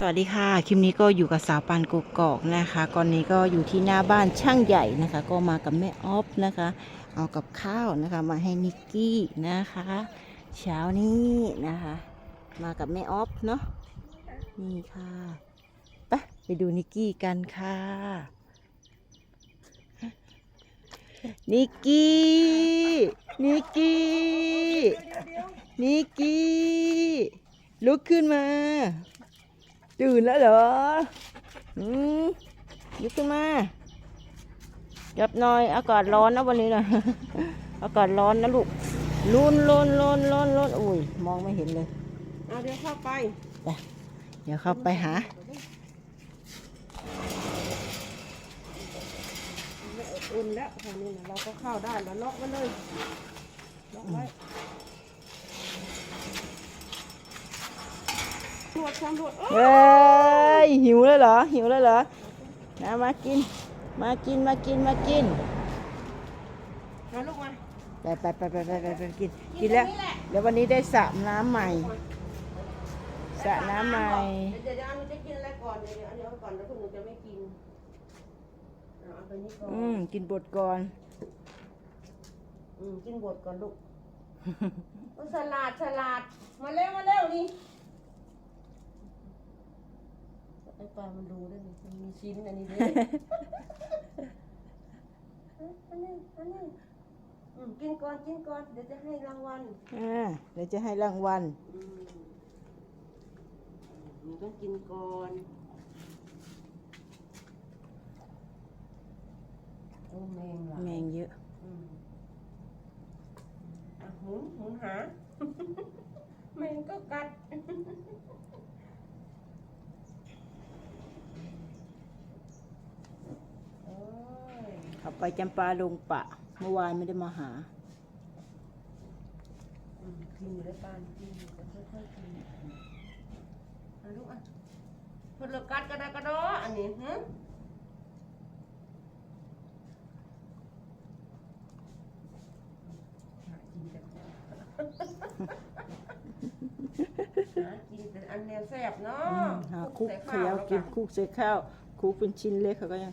สวัสดีค่ะ คลิปนี้ก็อยู่กับสาวปานกกอกนะคะก่อนนี้ก็อยู่ที่หน้าบ้านช่างใหญ่นะคะ ก็มากับแม่ออฟนะคะ เอากับข้าวนะคะมาให้นิกกี้นะคะ เช้านี้นะคะ มากับแม่ออฟเนาะนี่ค่ะไปไปดูนิกกี้กันค่ะนิกกี้นิกกี้นิกกี้ลุกขึ้นมา ตื่นแล้วเหรออืมลุกขึ้นมาจับหน่อย อากาศร้อนนะวันนี้นะอากาศร้อนนะลูกลุนลุนลุนลุนลุนอุ้ย มองไม่เห็นเลยเอาเดี๋ยวเข้าไปไปเดี๋ยวเข้าไปหาไม่อุ่นแล้วคราวนี้นะเราก็เข้าได้แล้วล็อกไว้เลยล็อกไว้ ตรวจตำรวจเอ้ยเฮ้ยหิวแล้วเหรอ หิวแล้วเหรอนะมากิน มากินมากินมากินมาลูกมาไปไปไปไปไปไปไปกินกินแล้วเดี๋ยววันนี้ได้สระน้ำใหม่สระน้ำใหม่เดี๋ยวเดี๋ยวอันนี้จะกินอะไรก่อนเดี๋ยวเดี๋ยวอันนี้เอาก่อนแล้วพวกหนูจะไม่กินเอาเอาไปนี่ก่อนอืมกินบดก่อน อืมกินบดก่อนลูกเอาสลัดสลัดมาเร็วมาเร็วนี่ ไอ้ปลามันดูได้ไหมมันมีชิ้นอันนี้ด้วยอันนี้อันนี้อืมกินก่อนกินก่อนเดี๋ยวจะให้รางวัลอ่าเดี๋ยวจะให้รางวัลอืมหนูต้องกินก่อนโอ้แมงเหรอแมงเยอะ อืมอะหมุนหมุนหา แมงก็กัด โอ้ย เอา ไปจำปาลงปะ เมื่อวานไม่ได้มาหาอืมกินอยู่ได้ปานกินอยู่ก็ค่อยๆกินเอะลูกอะเพิ่นเลิกกัดกระดากระดออันนี้ฮะหากินแต่ของหากินแต่อันแนวแซ่บเนาะหาคุกใส่เขข้าวยาวแล้วกินก็คุกใส่ข้าวคุกเป็นชิ้นเล็กเขาก็ยัง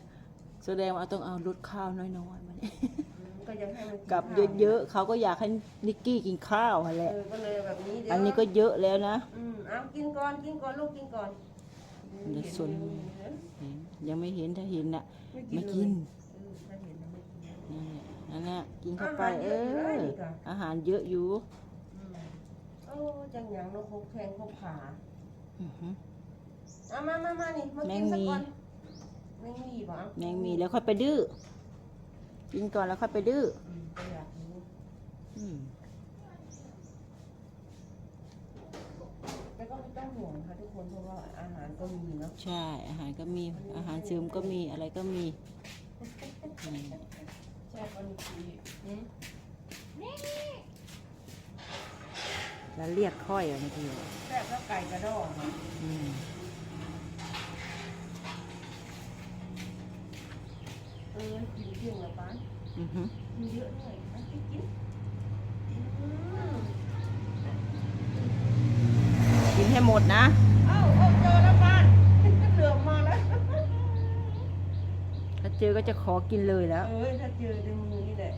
แสดงว่าต้องเอาลดข้าวน้อยๆมาเนี่ยอืมก็ยังให้มันกับเยอะๆเขาก็อยากให้นิกกี้กินข้าวนั่นแหเอละ อก็เลยแบบนี้เดี๋ยวอันนี้ก็เยอะแล้วนะ อืมเอากินก่อนกินก่อนลูกกินก่อนเดี๋ยวส่วน เห็นเห็นยังไม่เห็นถ้าเห็นน่ะไม่ไม่กิกินนเออถ้าเห็นแล้วไม่กินนั่นแหละนั่นน่ะกินเข้าไปอาหารเอเยอะอยู่อเลยนี่ค่ะอาหารเยอะอยู่อืมโอ้จังหยังเนาะครบแข้งครบขา อื้อหือ เอามามามานี่ มากินแมงสักมี ก่อน แมงมีป่ะแมงมีแล้วค่อยไปดื้อกินก่อนแล้วค่อยไปดื้ออืมก็อยากรู้อืมแต่ก็ไม่ต้องห่วงค่ะทุกคนเพราะว่าอาหารก็มีเนาะใช่ อาหารก็มีอาหารเสริมก็มีอะไรก็มีอืมแช่ก็มีอืมแล้วเรียกค่อยอะบางทีแซ่บแล้วไก่กระดองเนาะอืม เออกินเที่ยงละป้านอือหือมีเยอะด้วยเอากินกินอืมกินให้หมดนะ เอ้าเอาเจอแล้วป้านเหลือมมาแล้ว ถ้าเจอก็จะขอกินเลยแล้ว เอ้ยถ้าเจอในมือนี่แหละ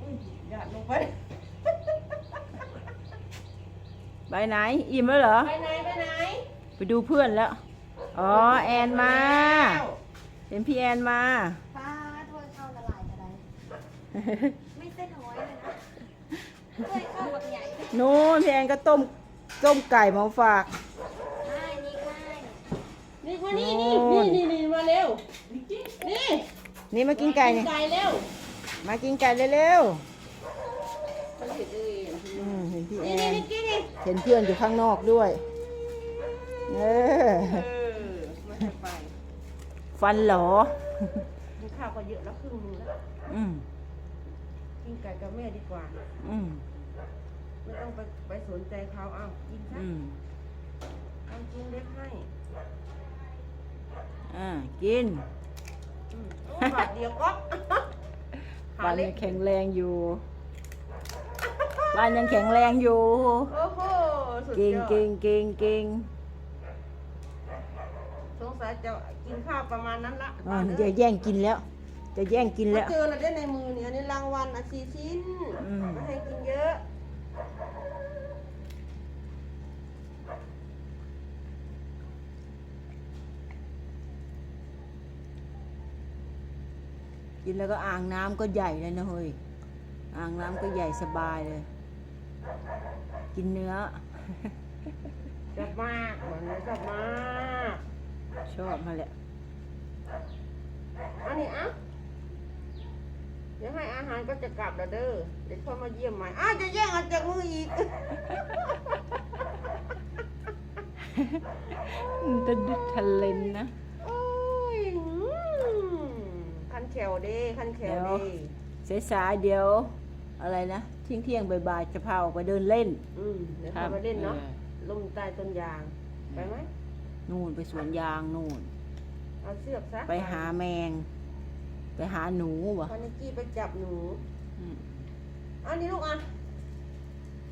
อุ้ยหยาดลงไป ไปไหน อิ่มแล้วเหรอ ไปไหน ไปไหน ไปดูเพื่อนแล้ว อ๋อแอนมาแล้วเป็นพี่แอนมาป้าถ้วยข้าวละลายกระไดไม่เส้นน้อยเลยนะถ้วยข้าวแบบใหญ่นู้นพี่แอนก็ต้มต้มไก่มาฝากไม่นี่ง่ายนี่มานี่นี่โน่นนี่นี่นี่มาเร็วนี่นี่มากินไก่นี่ไก่เร็วมากินไก่เร็วมันเห็นเองๆอืมเห็นพี่แอนี่นี่นนี่กินนี่เห็นเพื่อนอยู่ข้างนอกด้วย เออ เออมาให้ไป ฟันเหรอกินข้าวก็เยอะแล้วครึ่งนึงแล้วอืมกินไก่กับแม่ดีกว่า อืมไม่ต้องไปไปสนใจเขาเอากินซะอืมทำจุงเล็กให้อ่ากินอืมโอ้บาทเดียวก็ขาฟันเล็ยักงแข็งแรงอยู่ฟันยังแข็งแรงอยู่ โอ้โหสุดเก่งยอดเก่งเก่งเก่งสงสัยจะ กินข้าวประมาณนั้นละอ่าบ้านจะเอ้ยแย่งกินแล้ว จะแย่งกินมาแล้วเจอเราได้ในมือเนี่ยอันนี้รางวัลอะสี่ชิ้นอืม ไม่ให้กินเยอะ กินแล้วก็อ่างน้ำก็ใหญ่เลยนะเฮ้ย อ่างน้ำก็ใหญ่สบายเลย กินเนื้อ ชอบมากเหมือนชอบมาก ชอบมาแหละอันนี้อะเดี๋ยวให้อาหารก็จะกลับแล้วเด้อ เดี๋ยวพ่อมาเยี่ยมใหม่ อ้าวจะแย่งเอาจากมืออีกจะดึกทะเลนนะโอ้ยอืมคันแขวเด้คันแขวเดี๋ยวเด้สายๆเดี๋ยว อะไรนะเที่ยงเที่ยงๆบ่ายๆจะพาออกไปเดินเล่น อืมเดี๋ยวครัพาบไปเล่นเนาะเออล่มใต้ต้นยาง ไปไหม นู่นไปสวนยางนู่น เอาเชือกซะไปหาแมง ไปหาหนูวะพานิกกี้ไปจับหนูอืมอันนี้ลูกอะ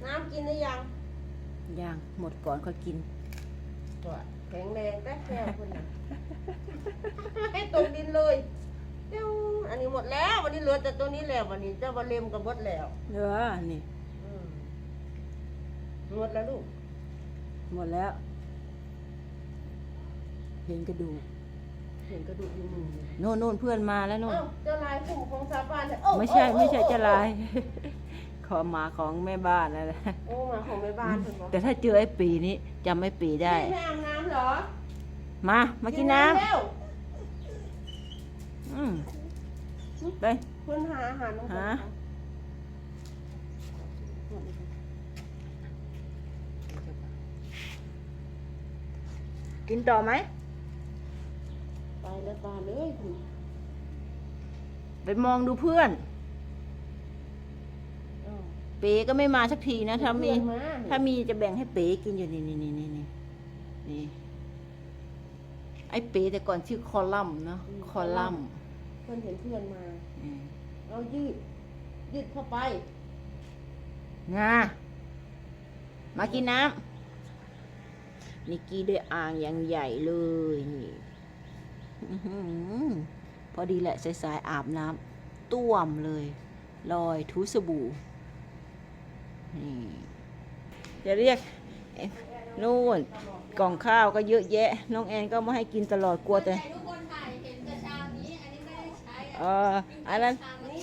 น้ำกินหรือยังย่างหมดก่อนค่อยกิน ตัวแข็งแรงแต่แค่คนน่ะ ให้ตกดินเลยเจ้าอันนี้หมดแล้ว วันนี้เหลือแต่ตัวนี้แล้ววันนี้เจ้าบะเลมกับเบดแล้วเออนี่ อืมหมดแล้วลูก หมดแล้ว เห็นกระดูกเห็นกระดูกอยู่มือเนี่ยโน่นโน่นเพื่อนมาแล้วโน่นเอ้าเจ้าลายผู้ของสาบานเนี่ยโอ้ไม่ใช่โอ้ไม่ใช่โอ้จะลาย ขอหมาของแม่บ้านนั่นแหละโอ้หมาของแม่บ้านเพิ่นบอกแต่ถ้าเจอไอ้ปีนี้จำไอ้ปีได้ ไม่ให้อาบน้ำเหรอมามากินน้แล้วำอืมไปคุณหาอาหารน้องหากินต่อไหม ไปแล้วตาเลยคุณไปมองดูเพื่อนอ้าวเป๋ก็ไม่มาสักทีนะถ้ามีเพื่อนมาถ้ามีจะแบ่งให้เป๋กินอยู่นี่นี่นี่นี่นี่นี่ไอ้เป๋แต่ก่อนชื่อคอลัมน์เนาะคอลัมน์เพื่อนเห็นเพื่อนมาอืมเอายืด ยืดเข้าไปงามากินน้ำนิกกี้ได้อ่างอย่างใหญ่เลยนี่อื้อหือ พอดีแหละสายๆอาบน้ำต้วมเลยลอยทูสบู่นี่จะเรียกเอ๊ะนู่นกล่องข้าวก็เยอะแยะ น้องแอนก็มาให้กินตลอดกลัวแต่ทุกคนถ่ายเห็นแต่ชามนี้อันนี้ไม่ได้ใช้เอออันนั้น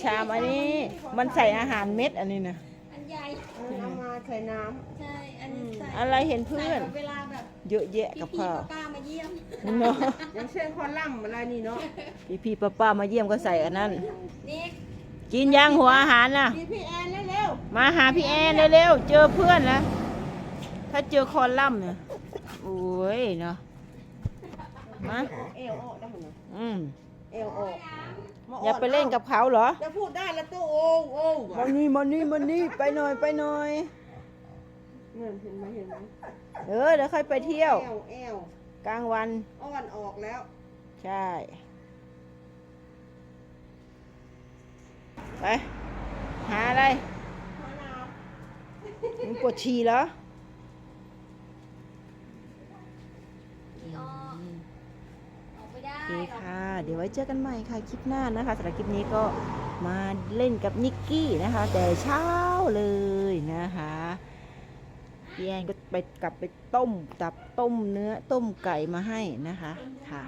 ชามอันนี้มันใส่อาหารเม็ดอันนี้นะอัน ใหญ่เอามาใส่น้ใช่ อันนี้ใส่อะไรเห็นเพื่อน ใส่แบบเวลาแบบเยอะแยะกับพี่ข้าวๆป้าๆมาเยี่ยมเนาะำอย่างเช่นคอลัมน์อะไรนี่เนาะพี่พี่ป้าป้ามาเยี่ยมก็ใส่อันนั้น นี่กินยังหัวอาหารน่ะ พี่พี่แอนเร็วมาหาพี่แอนเร็วๆ เจอเพื่อนแล้ว ถ้าเจอคอลัมน์เนี่ยโอ้ยเนาะมาๆเอวออกได้ไหมอืม เอวออกมอย่าไปเล่นกับเขาเหรอ จะพูดได้แล้วตัวโอ้โอ้มานี่มานี่มานี่ไปหน่อยไปหน่อย เงินเห็นไหมเห็นไหมเออเดี๋ยวค่อยไปเที่ยวเอวเอวกลางวัน อ้อนออกแล้ว ใช่ ไป หาอะไรมะนาวมึงปวดฉี่เหรอ พี่อ้อออกไม่ได้โอเคค่ะ เดี๋ยวไว้เจอกันใหม่ค่ะคลิปหน้านะคะสำหรับคลิปนี้ก็มาเล่นกับนิกกี้นะคะ แต่เช้าเลยนะคะพี่แอนก็ไปกลับไปต้มตับต้มเนื้อต้มไก่มาให้นะคะค่ะ